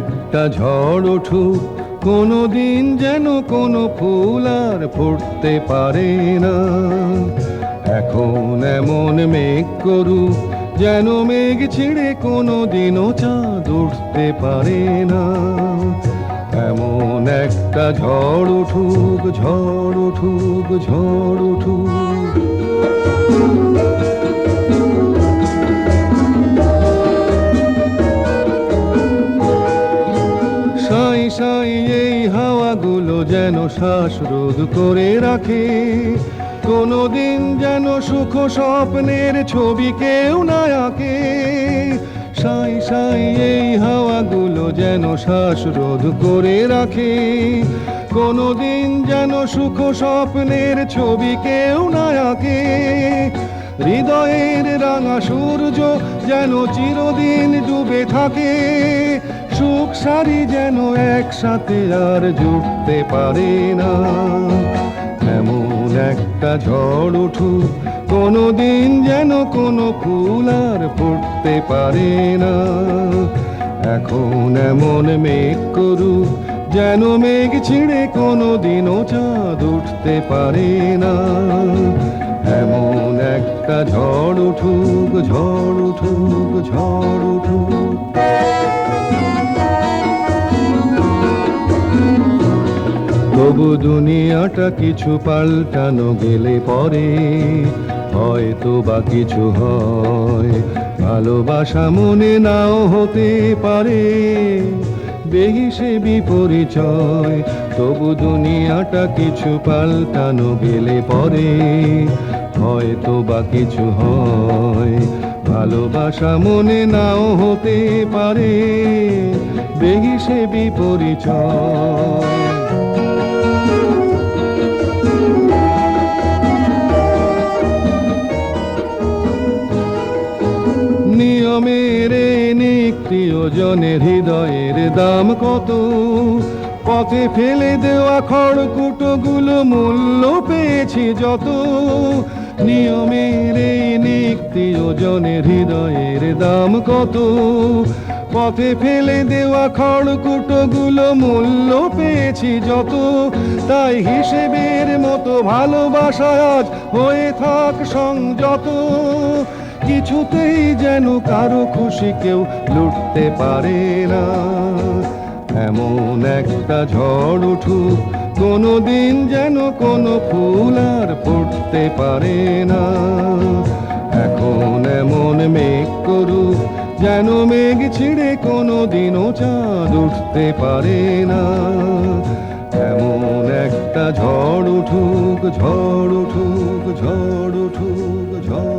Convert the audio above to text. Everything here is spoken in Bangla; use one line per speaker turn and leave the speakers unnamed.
একটা ঝড় উঠুক কোনো দিন যেন কোনো ফুল আর ফুটতে পারে না। এখন এমন মেঘ করুক, যেন মেঘ ছিঁড়ে কোনো দিনও চাঁদ উঠতে পারে না। এমন একটা ঝড় উঠুক ঝড় উঠুক ঝড় উঠুক। সাই সাই এই হাওয়াগুলো যেন শ্বাসরোধ করে রাখে। কোনোদিন যেন সুখ স্বপ্নের ছবি কেউ না আঁকে। সাই সাই এই হাওয়াগুলো যেন শ্বাসরোধ করে রাখে। কোনোদিন যেন সুখ স্বপ্নের ছবি কেউ না আঁকে। হৃদয়ের রাঙা সূর্য যেন চিরদিন ডুবে থাকে। সুখ সারি যেন একসাথে আর জুটতে পারে না। এমন একটা ঝড় উঠু কোনো দিন যেন কোনো ফুল আর ফুটতে পারে না। এখন এমন মেঘ করুক যেন মেঘ ছিঁড়ে কোনো দিনও চাঁদ উঠতে পারে না। এমন একটা ঝড় উঠুক ঝড় উঠুক ঝড় উঠুক। তবু দুনিয়াটা কিছু পাল্টানো গেলে পরে হয়তো বা কিছু হয়। ভালোবাসা মনে নাও হতে পারে বেহিসে বিপরিচয়। তবু দুনিয়াটা কিছু পাল্টানো গেলে পরে হয়তো বা কিছু হয়। ভালোবাসা মনে নাও হতে পারে বেহিসে বিপরিচয়। ওজনের হৃদয়ের দাম কত? পথে ফেলে দেওয়া খড়কুটোগুলো মূল্য পেয়েছি যত। নিয়মের এই নিক্তি ওজনের হৃদয়ের দাম কত? পথে ফেলে দেওয়া খড়কুটোগুলো মূল্য পেয়েছি যত। তাই হিসেবের মতো ভালোবাসা আজ হয়ে থাক সংযত। কিছুতেই যেন কারও খুশি কেউ লুটতে পারে না। এমন একটা ঝড় উঠুক কোনো দিন যেন কোনো ফুল আর ফুটতে পারে না। এখন এমন মেঘ করুক, যেন মেঘ ছিঁড়ে কোনো দিনও চাঁদ উঠতে পারে না। এমন একটা ঝড় উঠুক ঝড় উঠুক ঝড় উঠুক, ঝড়